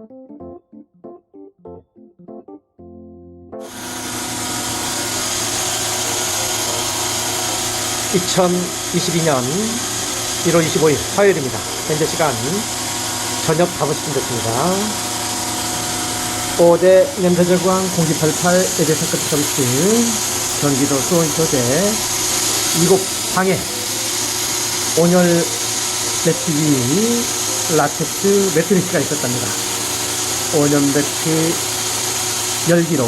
(2022년 1월 25일) 화요일입니다 현재 시간 저녁 5시쯤 됐습니다 5대 냄새절광 0288 에제 상급 서비스 경기도 수원 소재 이곳 방에 온열 매트 위 라텍스 매트리스가 있었답니다. 매트 열기로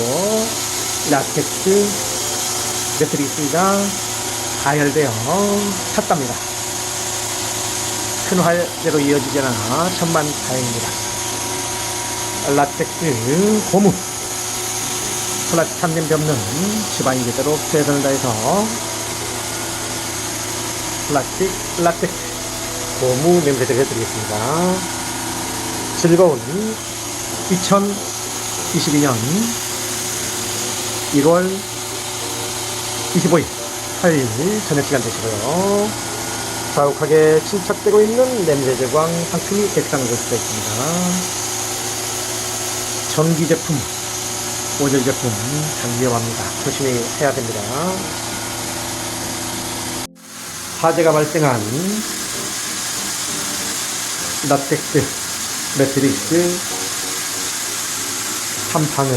라텍스 매트리스가 가열되어 찼답니다. 큰 화재로 이어지지 않아 천만 다행입니다. 라텍스 고무 플라스틱 냄새 없는 집안이 되도록 최선을 다해서 플라스틱 라텍스 고무 냄새를 해드리겠습니다. 즐거운 2022년 1월 25일 화요일 저녁 시간 되시고요. 자욱하게 침착되고 있는 냄새 제광 상품이 볼 수가 있습니다. 전기 제품, 오절 제품 참 위험합니다. 조심히 해야 됩니다. 화재가 발생한 라텍스 매트리스 한 방은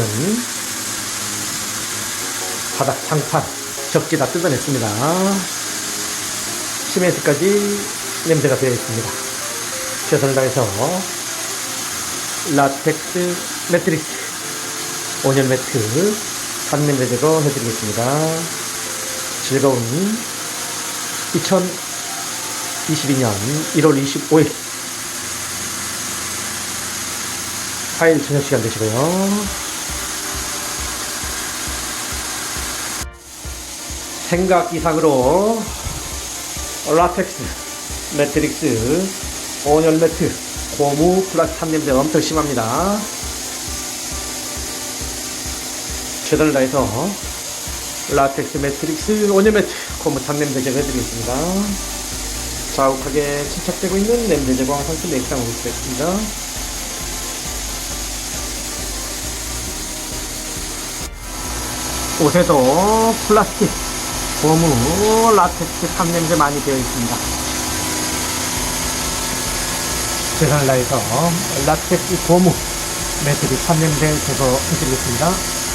바닥 장판 적지 다 뜯어냈습니다. 시멘트까지 냄새가 되어 있습니다. 최선을 다해서 라텍스 매트리스 온열 매트 산냄새 제거 해드리겠습니다. 즐거운 2022년 1월 25일 화요일 저녁 시간 되시고요. 생각 이상으로 라텍스, 매트릭스, 온열 매트, 고무 플라스틱 냄새 엄청 심합니다. 최선을 다해서 라텍스 매트릭스, 온열 매트, 고무 탄 냄새 제거해드리겠습니다. 자욱하게 침착되고 있는 냄새 제거와 상품 액상 오겠습니다. 옷에도 플라스틱, 고무, 라텍스 탐냄새 많이 되어 있습니다. 다해서 라텍스 고무 매트리 탐냄새 제거해드리겠습니다.